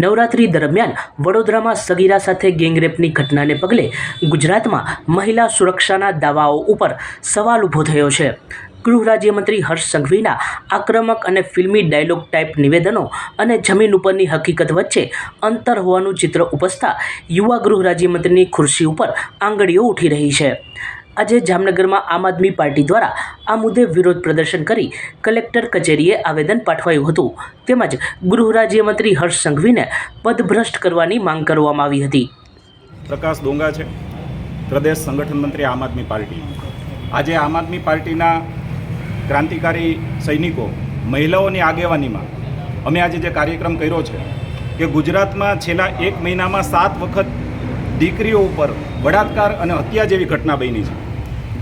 નવરાત્રી દરમિયાન વડોદરામાં સગીરા સાથે ગેંગરેપની ઘટનાને પગલે ગુજરાતમાં મહિલા સુરક્ષાના દાવાઓ ઉપર સવાલ ઊભો થયો છે. ગૃહ રાજ્યમંત્રી હર્ષ સંઘવીના આક્રમક અને ફિલ્મી ડાયલોગ ટાઈપ નિવેદનો અને જમીન ઉપરની હકીકત વચ્ચે અંતર હોવાનું ચિત્ર ઉપસતા યુવા ગૃહ રાજ્યમંત્રીની ખુરશી ઉપર આંગળીઓ ઉઠી રહી છે. આજે જામનગરમાં આમ આદમી પાર્ટી દ્વારા આ મુદ્દે વિરોધ પ્રદર્શન કરી કલેક્ટર કચેરીએ આવેદન પાઠવાયું હતું. તેમજ ગૃહ રાજ્યમંત્રી હર્ષ સંઘવીને પદભ્રષ્ટ કરવાની માંગ કરવામાં આવી હતી. પ્રકાશ ડોંગા છે. પ્રદેશ સંગઠન મંત્રી આમ આદમી પાર્ટી. આજે આમ આદમી પાર્ટીના ક્રાંતિકારી સૈનિકો, મહિલાઓની આગેવાનીમાં અમે આજે જે કાર્યક્રમ કર્યો છે કે ગુજરાતમાં છેલ્લા એક મહિનામાં સાત વખત દીકરીઓ ઉપર બળાત્કાર અને હત્યા જેવી ઘટના બની છે.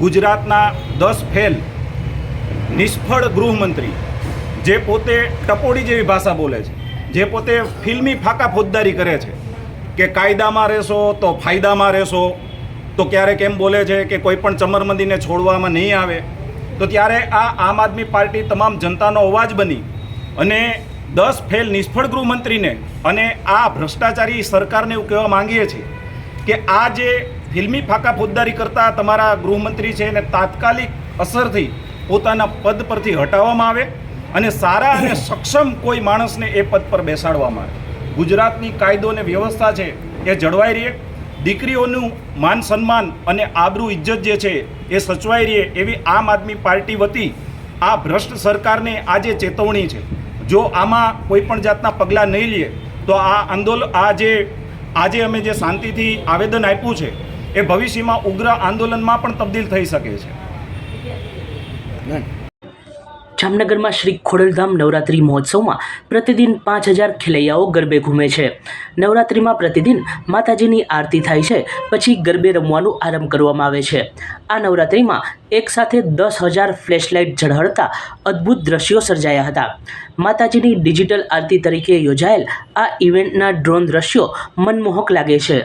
ગુજરાતના દસ ફેલ નિષ્ફળ ગૃહમંત્રી, જે પોતે ટપોડી જેવી ભાષા બોલે છે, જે પોતે ફિલ્મી ફાકા ફોજદારી કરે છે, કે કાયદામાં રહેશો તો ફાયદામાં રહેશો, તો ક્યારેક એમ બોલે છે કે કોઈ પણ ચમરમંદીને છોડવામાં નહીં આવે, તો ત્યારે આ આમ આદમી પાર્ટી તમામ જનતાનો અવાજ બની અને દસ ફેલ નિષ્ફળ ગૃહમંત્રીને અને આ ભ્રષ્ટાચારી સરકારને એવું કહેવા માંગીએ છીએ કે આ જે ફિલ્મી ફાકા ફોજદારી કરતા તમારા ગૃહમંત્રી છે એને તાત્કાલિક અસરથી પોતાના પદ પરથી હટાવવામાં આવે અને સારા અને સક્ષમ કોઈ માણસને એ પદ પર બેસાડવામાં આવે. ગુજરાતની કાયદો અને વ્યવસ્થા છે એ જળવાઈ રહે, દીકરીઓનું માન સન્માન અને આબરૂ ઇજ્જત જે છે એ સચવાઈ રહે એવી આમ આદમી પાર્ટી વતી આ ભ્રષ્ટ સરકારને આજે ચેતવણી છે. જો આમાં કોઈ પણ જાતના પગલાં નહીં લે, તો આ આંદોલન આ જે, આજે અમે જે શાંતિથી આવેદન આપ્યું છે એ ભવિષ્યમાં ઉગ્ર આંદોલનમાં પણ તબદીલ થઈ શકે છે. જામનગરમાં શ્રી ખોડલધામ નવરાત્રિ મહોત્સવમાં પ્રતિદિન પાંચ હજાર ખેલૈયાઓ ગરબે ઘૂમે છે. નવરાત્રિમાં પ્રતિદિન માતાજીની આરતી થાય છે, પછી ગરબે રમવાનું આરંભ કરવામાં આવે છે. આ નવરાત્રિમાં એકસાથે દસ હજાર ફ્લેશલાઇટ ઝળહળતા અદ્ભુત દ્રશ્યો સર્જાયા હતા. માતાજીની ડિજિટલ આરતી તરીકે યોજાયેલ આ ઇવેન્ટના ડ્રોન દ્રશ્યો મનમોહક લાગે છે.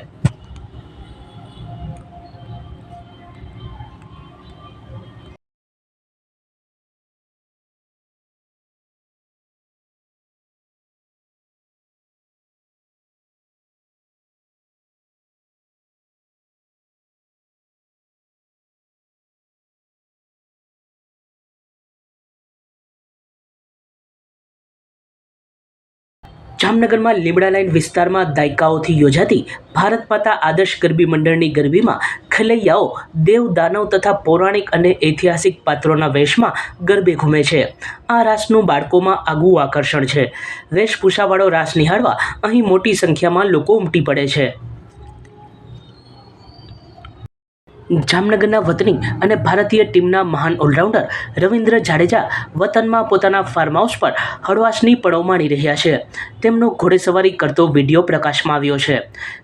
જામનગરમાં લીમડા લાઇન વિસ્તારમાં દાયકાઓથી યોજાતી ભારત માતા આદર્શ ગરબી મંડળની ગરબીમાં ખલૈયાઓ, દેવ દાનવ તથા પૌરાણિક અને ઐતિહાસિક પાત્રોના વેશમાં ગરબે ઘૂમે છે. આ રાસનું બાળકોમાં આગવું આકર્ષણ છે. વેશભૂષાવાળો રાસ નિહાળવા અહીં મોટી સંખ્યામાં લોકો ઉમટી પડે છે. જામનગરના વતની અને ભારતીય ટીમના મહાન ઓલરાઉન્ડર રવિન્દ્ર જાડેજા વતનમાં પોતાના ફાર્મ હાઉસ પર હળવાશની પળો માણી રહ્યા છે. તેમનો ઘોડેસવારી કરતો વીડિયો પ્રકાશમાં આવ્યો છે.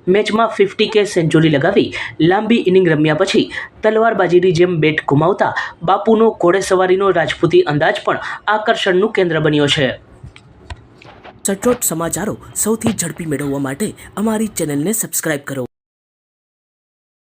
મેચમાં ફિફ્ટી કે સેન્ચુરી લગાવી લાંબી ઇનિંગ રમ્યા પછી તલવારબાજીની જેમ બેટ ગુમાવતા બાપુનો ઘોડેસવારીનો રાજપૂતી અંદાજ પણ આકર્ષણનું કેન્દ્ર બન્યો છે. સચોટ સમાચારો સૌથી ઝડપી મેળવવા માટે અમારી ચેનલને સબસ્ક્રાઇબ કરો.